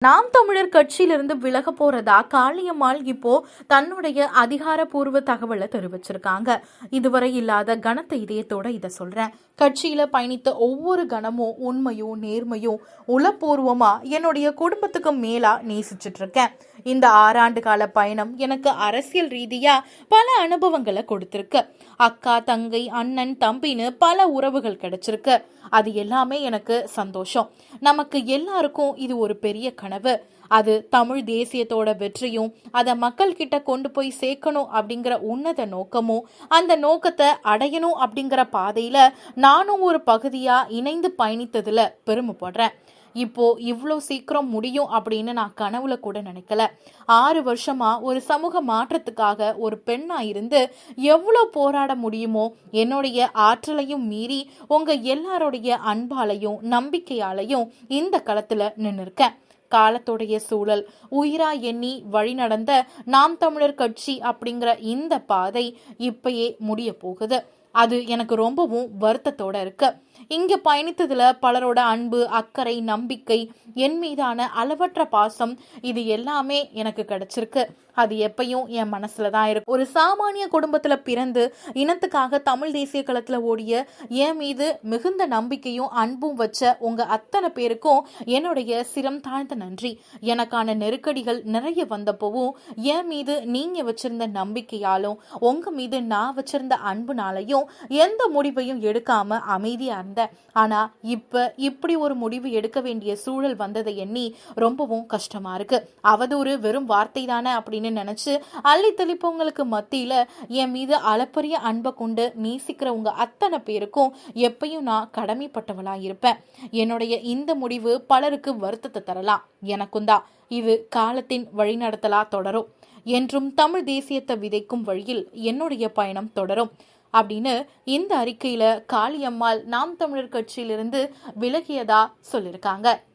நாம் தமிழர் கட்சியிலிருந்து விலக போறதா? காளியம்மாள் இப்போ தன்னுடைய அதிகாரப்பூர்வ தகவலை தெரிவிச்சிருக்காங்க. இதுவரை இல்லாத கனத்த இதயத்தோட இதை சொல்றேன். கட்சியில பயணித்த ஒவ்வொரு கணமும் உண்மையும் நேர்மையும் உளப்பூர்வமா என்னுடைய குடும்பத்துக்கு மேலா நேசிச்சிட்டு இருக்கேன் இந்த ஆறாண்டு கால பயணம் எனக்கு அரசியல் ரீதியா பல அனுபவங்களை கொடுத்திருக்கு. அக்கா தங்கை அண்ணன் தம்பின்னு பல உறவுகள் கிடைச்சிருக்கு. அது எல்லாமே எனக்கு சந்தோஷம். நமக்கு எல்லாருக்கும் இது ஒரு பெரிய கனவு. அது தமிழ் தேசியத்தோட வெற்றியும் அதை மக்கள் கிட்ட கொண்டு போய் சேர்க்கணும் அப்படிங்கிற உன்னத நோக்கமும் அந்த நோக்கத்தை அடையணும் அப்படிங்கிற பாதையில நானும் ஒரு பகுதியா இணைந்து பயணித்ததுல பெருமைப்படுறேன். இப்போ இவ்வளோ சீக்கிரம் முடியும் அப்படின்னு நான் கனவுல கூட நினைக்கல. ஆறு வருஷமா ஒரு சமூக மாற்றத்துக்காக ஒரு பெண்ணா இருந்து எவ்வளோ போராட முடியுமோ என்னுடைய ஆற்றலையும் மீறி உங்க எல்லாருடைய அன்பாலையும் நம்பிக்கையாலையும் இந்த களத்துல நின்று இருக்கேன் காலத்துடைய சூழல். உயிரா எண்ணி வழிநடந்த நாம் தமிழர் கட்சி அப்படிங்கிற இந்த பாதை இப்பயே முடிய போகுது. அது எனக்கு ரொம்பவும் வருத்தத்தோட இருக்கு. இங்க பயணித்ததுல பலரோட அன்பு அக்கறை நம்பிக்கை என் மீதான அளவற்ற பாசம் இது எல்லாமே எனக்கு கிடைச்சிருக்கு. அது எப்பயும் என் மனசுல தான் இருக்கும் ஒரு சாமானிய குடும்பத்துல பிறந்து இனத்துக்காக தமிழ் தேசிய களத்துல ஓடிய என் மீது மிகுந்த நம்பிக்கையும் அன்பும் வச்ச உங்க அத்தனை பேருக்கும் என்னுடைய சிரம் தாழ்ந்த நன்றி. எனக்கான நெருக்கடிகள் நிறைய வந்தப்பவும் என் மீது நீங்க வச்சிருந்த நம்பிக்கையாலும் உங்க மீது நான் வச்சிருந்த அன்புனாலையும் எந்த முடிவையும் எடுக்காம அமைதியா வந்தேன் ஆனா இப்ப இப்படி ஒரு முடிவு எடுக்க வேண்டிய சூழல் வந்ததை எண்ணி ரொம்பவும் கஷ்டமா இருக்கு. அவதூறு வெறும் வார்த்தை தானே அப்படின்னு நினைச்சு அள்ளி தெளிப்பவங்களுக்கு மத்தியில என் மீது அளப்பரிய அன்பை கொண்டு நேசிக்கிற உங்க அத்தனை பேருக்கும் எப்பயும் நான் கடமைப்பட்டவளா இருப்பேன். என்னுடைய இந்த முடிவு பலருக்கு வருத்தத்தை தரலாம். எனக்கும் தான். இது காலத்தின் வழிநடத்தலா தொடரும். என்றும் தமிழ் தேசியத்தை விதைக்கும் வழியில் என்னுடைய பயணம் தொடரும். அப்படின்னு இந்த அறிக்கையில காளியம்மாள் நாம் தமிழர் கட்சியிலிருந்து விலகியதா சொல்லியிருக்காங்க.